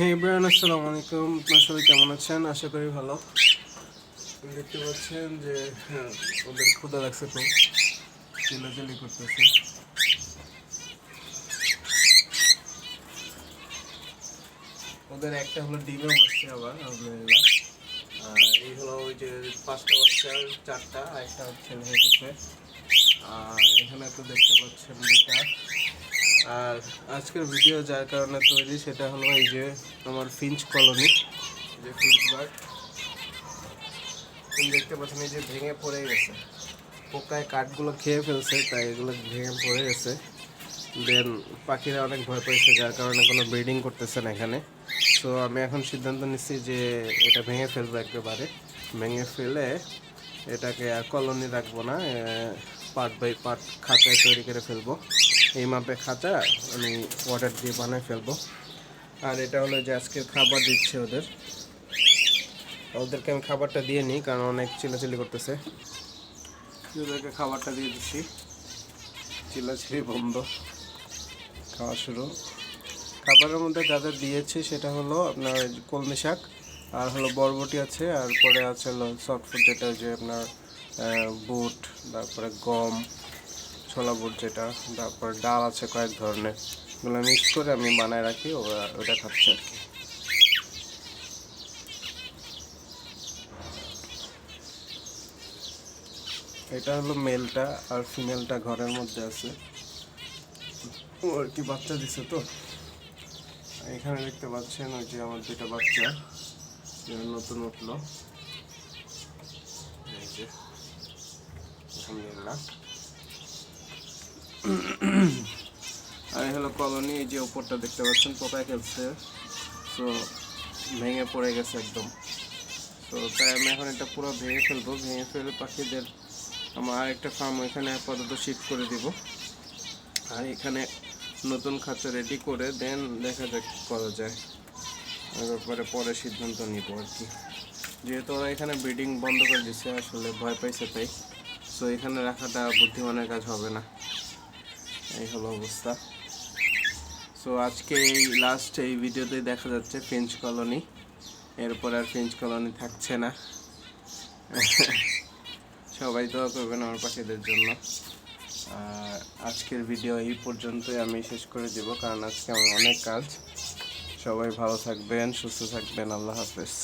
হে ইব্রাহিম আসসালামু আলাইকুম। আপনার সবাই কেমন আছেন? আশা করি ভালো। দেখতে পাচ্ছেন যে হ্যাঁ, ওদের ক্ষুদা লাগছে তো চিল্লাচিল্লি করতেছে। ওদের একটা হলো ডিমে বসছে আবার আলহামদুলিল্লাহ। আর এই হলো ওই যে পাঁচটা বাচ্চার চারটা আর একটা ছেলে হয়ে গেছে আর এখানে তো দেখতে পাচ্ছেন যেটা আর আজকের ভিডিও যার কারণে তৈরি, সেটা হলো এই যে আমার ফিঞ্চ কলোনি যে ফিঞ্চ বার্ড তুমি দেখতে পাচ্ছেন এই যে ভেঙে পড়ে গেছে। পোকায় কাঠগুলো খেয়ে ফেলছে, তাই এগুলো ভেঙে পড়ে গেছে। দেন পাখিরা অনেক ভয় পেয়েছে যার কারণে কোনো ব্রিডিং করতেছে না এখানে। সো আমি এখন সিদ্ধান্ত নিচ্ছি যে এটা ভেঙে ফেলব একেবারে। ভেঙে ফেলে এটাকে আর কলোনি রাখব না পার্ট বাই পার্ট খাঁচায় তৈরি করে ফেলব। এই মাপে খাঁচা আমি ওয়াটার দিয়ে বানায় ফেলব। আর এটা হলো যে আজকের খাবার দিচ্ছে ওদের। ওদেরকে আমি খাবারটা দিয়ে নিই, কারণ অনেক চিলাচিলি করতেছে। ওদেরকে খাবারটা দিয়ে দিচ্ছি। চিলাচিলি বন্ধ। খাওয়া শুরু। খাবারের মধ্যে যাদের দিয়েছি, সেটা হলো আপনার কলমি শাক, আর হলো বরবটি আছে, আর পরে আছে হলো সফট ফুড যেটা যে আপনার বুট, তারপরে গম ছোলা বুট যেটা, তারপর ডাল আছে কয়েক ধরনের, এগুলো মিক্স করে আমি বানায় রাখি, ওরা ওটা খাচ্ছে আর কি। এটা হলো মেলটা আর ফিমেলটা ঘরের মধ্যে আছে। ও, আর কি বাচ্চা দিছে তো। এখানে দেখতে পাচ্ছেন ওই যে আমার দুটা বাচ্চা নতুন উঠল। এই যে, আলহামদুলিল্লাহ। আর হলো কলোনি, এই যে উপরটা দেখতে পাচ্ছেন, পোকায় খেলছে। তো ভেঙে পড়ে গেছে একদম। তো তাই আমি এখন এটা পুরো ভেঙে ফেলব। ভেঙে ফেলে পাখিদের আমার আরেকটা ফার্ম ওইখানে আপাতত শিফট করে দিব। আর এখানে নতুন খাঁচা রেডি করে দেন দেখা যাক করা যায়। ওই ব্যাপারে পরে সিদ্ধান্ত নিব আর কি। যেহেতু ওরা এখানে ব্রিডিং বন্ধ করে দিচ্ছে আসলে ভয় পাইছে তাই। সো এখানে রাখাটা বুদ্ধিমানের কাজ হবে না। এই হলো অবস্থা। সো আজকে এই লাস্ট এই ভিডিওতে দেখা যাচ্ছে ফ্রেঞ্চ কলোনি এরপর আর ফ্রেঞ্চ কলোনি থাকছে না। সবাই দোয়া করবেন আমার পাখিদের জন্য। আজকের ভিডিও এই পর্যন্তই আমি শেষ করে দেব, কারণ আজকে আমার অনেক কাজ। সবাই ভালো থাকবেন, সুস্থ থাকবেন, আল্লাহ হাফেজ।